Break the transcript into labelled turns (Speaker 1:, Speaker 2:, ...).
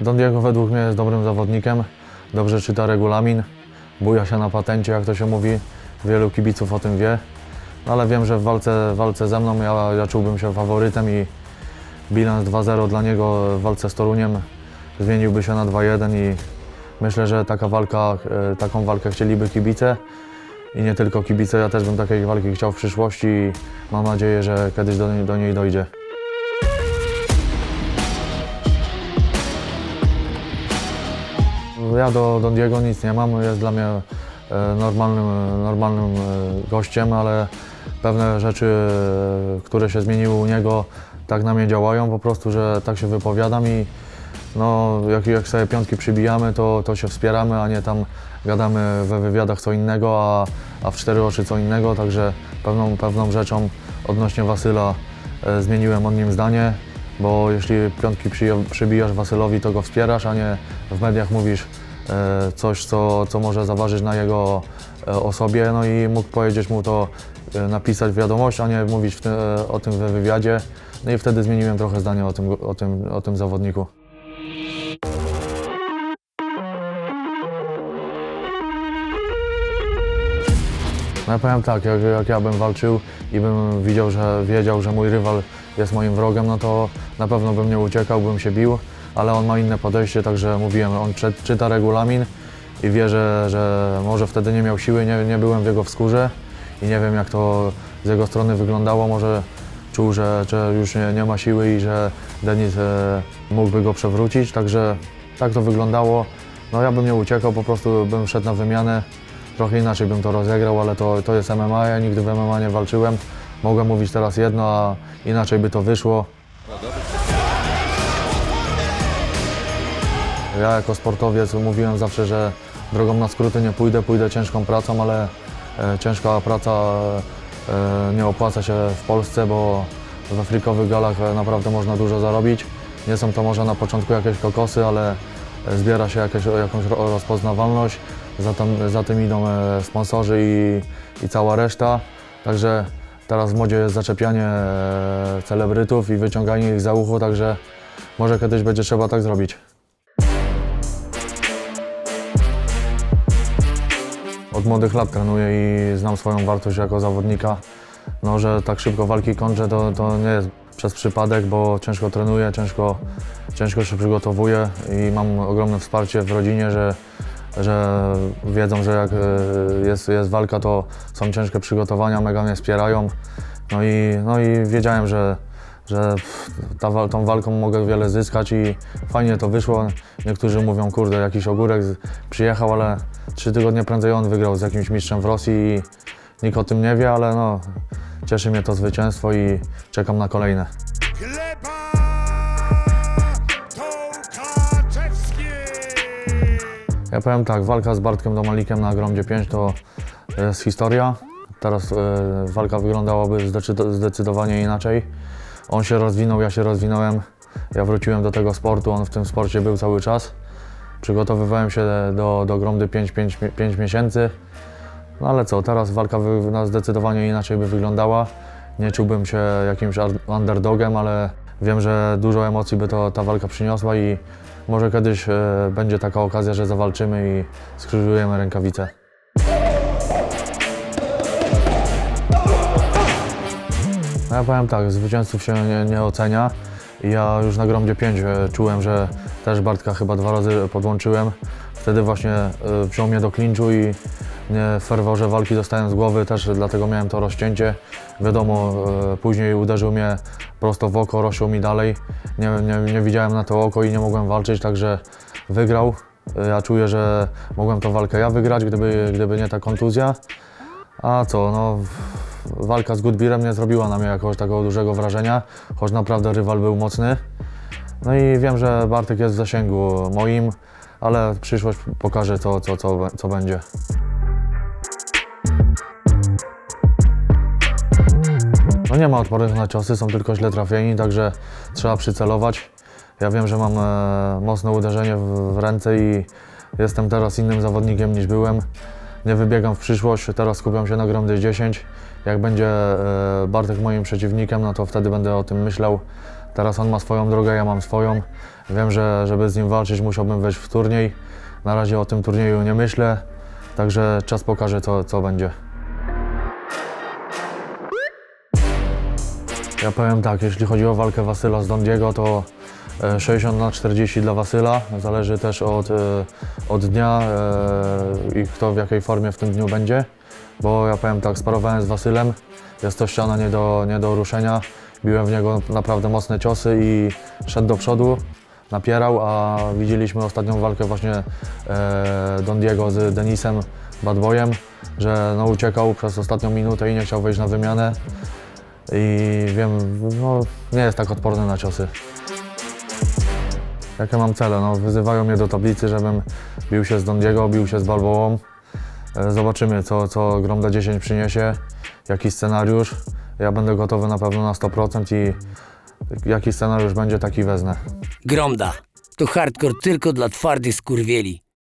Speaker 1: Don Diego według mnie jest dobrym zawodnikiem, dobrze czyta regulamin, buja się na patencie, jak to się mówi. Wielu kibiców o tym wie, no ale wiem, że w walce, w walce ze mną ja, ja czułbym się faworytem i bilans 2-0 dla niego w walce z Toruniem zmieniłby się na 2-1 i myślę, że taka walka, e, taką walkę chcieliby kibice i nie tylko kibice, ja też bym takiej walki chciał w przyszłości i mam nadzieję, że kiedyś do do niej dojdzie. Ja do Don Diego nic nie mam, jest dla mnie e, normalnym, normalnym e, gościem, ale pewne rzeczy, e, które się zmieniły u niego, tak na mnie działają po prostu, że tak się wypowiadam i no, jak, jak sobie piątki przybijamy, to, to się wspieramy, a nie tam gadamy we wywiadach co innego, a, a w cztery oczy co innego, także pewną, pewną rzeczą odnośnie Wasyla e, zmieniłem od nim zdanie, bo jeśli piątki przybijasz Wasylowi, to go wspierasz, a nie w mediach mówisz e, coś, co, co może zaważyć na jego e, osobie, no i mógł powiedzieć mu to, e, napisać wiadomość, a nie mówić o tym we wywiadzie. No i wtedy zmieniłem trochę zdanie o tym, o tym, o tym zawodniku. No ja powiem tak, jak, jak ja bym walczył i bym widział, że wiedział, że mój rywal jest moim wrogiem, no to na pewno bym nie uciekał, bym się bił, ale on ma inne podejście, także mówiłem, on czy, czyta regulamin i wie, że, że może wtedy nie miał siły, nie, nie byłem w jego skórze i nie wiem jak to z jego strony wyglądało, może czuł, że, że już nie, nie ma siły i że Denis e, mógłby go przewrócić, także tak to wyglądało. No ja bym nie uciekał, po prostu bym szedł na wymianę, trochę inaczej bym to rozegrał, ale to, to jest MMA, ja nigdy w MMA nie walczyłem. Mogę mówić teraz jedno, a inaczej by to wyszło. Ja jako sportowiec mówiłem zawsze, że drogą na skróty nie pójdę, pójdę ciężką pracą, ale e, ciężka praca e, nie opłaca się w Polsce, bo w afrykowych galach e, naprawdę można dużo zarobić. Nie są to może na początku jakieś kokosy, ale zbiera się jakieś, jakąś ro- rozpoznawalność, za tym, za tym idą sponsorzy i, i cała reszta. Także teraz w modzie jest zaczepianie e, celebrytów i wyciąganie ich za ucho, także może kiedyś będzie trzeba tak zrobić. Od młodych lat trenuję i znam swoją wartość jako zawodnika. No, że tak szybko walki kończę, to, to nie jest przez przypadek, bo ciężko trenuję, ciężko, ciężko się przygotowuję i mam ogromne wsparcie w rodzinie, że, że wiedzą, że jak e, jest, jest walka, to są ciężkie przygotowania, mega mnie wspierają. No i, no i wiedziałem, że, że ta, tą walką mogę wiele zyskać i fajnie to wyszło. Niektórzy mówią, kurde, jakiś ogórek przyjechał, ale trzy tygodnie prędzej on wygrał z jakimś mistrzem w Rosji i nikt o tym nie wie, ale no, cieszy mnie to zwycięstwo i czekam na kolejne. Ja powiem tak, walka z Bartkiem Domalikiem na Gromdzie 5 to jest historia. Teraz e, walka wyglądałaby zdecy- zdecydowanie inaczej. On się rozwinął, ja się rozwinąłem. Ja wróciłem do tego sportu, on w tym sporcie był cały czas. Przygotowywałem się do, do Gromdy 5, 5, 5 miesięcy. No ale co, teraz walka no, zdecydowanie inaczej by wyglądała. Nie czułbym się jakimś underdogiem, ale wiem, że dużo emocji by to ta walka przyniosła i może kiedyś e, będzie taka okazja, że zawalczymy i skrzyżujemy rękawice. No ja powiem tak, zwycięzców się nie, nie ocenia. I Ja już na Gromdzie 5 e, czułem, że też Bartka chyba dwa razy podłączyłem. Wtedy właśnie e, wziął mnie do klinczu i w ferworze walki dostałem z głowy, też dlatego miałem to rozcięcie. Wiadomo, e, później uderzył mnie prosto w oko, rosił mi dalej. Nie, nie, nie widziałem na to oko i nie mogłem walczyć, także wygrał. E, Ja czuję, że mogłem tą walkę ja wygrać, gdyby, gdyby nie ta kontuzja. A co, no walka z Goodbeerem nie zrobiła na mnie jakiegoś takiego dużego wrażenia, choć naprawdę rywal był mocny. No i wiem, że Bartek jest w zasięgu moim, ale przyszłość pokaże co, co, co, co będzie. No nie ma odpornych na ciosy, są tylko źle trafieni, także trzeba przycelować. Ja wiem, że mam e, mocne uderzenie w, w ręce i jestem teraz innym zawodnikiem niż byłem. Nie wybiegam w przyszłość, teraz skupiam się na Gromdy 10. Jak będzie e, Bartek moim przeciwnikiem, no to wtedy będę o tym myślał. Teraz on ma swoją drogę, ja mam swoją. Wiem, że żeby z nim walczyć musiałbym wejść w turniej. Na razie o tym turnieju nie myślę, także czas pokaże co, co będzie. Ja powiem tak, jeśli chodzi o walkę Wasyla z Don Diego, to e, 60 na 40 dla Wasyla. Zależy też od, e, od dnia e, i kto w jakiej formie w tym dniu będzie. Bo ja powiem tak, sparowałem z Wasylem, jest to ściana nie do, nie do ruszenia. Biłem w niego naprawdę mocne ciosy i szedł do przodu, napierał, a widzieliśmy ostatnią walkę właśnie e, Don Diego z Denisem Badboyem, że no, uciekał przez ostatnią minutę i nie chciał wejść na wymianę i wiem, no, nie jest tak odporny na ciosy. Jakie mam cele? No, wyzywają mnie do tablicy, żebym bił się z Dondiego, bił się z Balboą. E, Zobaczymy, co, co Gromda 10 przyniesie, jaki scenariusz. Ja będę gotowy na pewno na 100% i jaki scenariusz będzie, taki wezmę.
Speaker 2: Gromda. To hardcore tylko dla twardych skurwieli.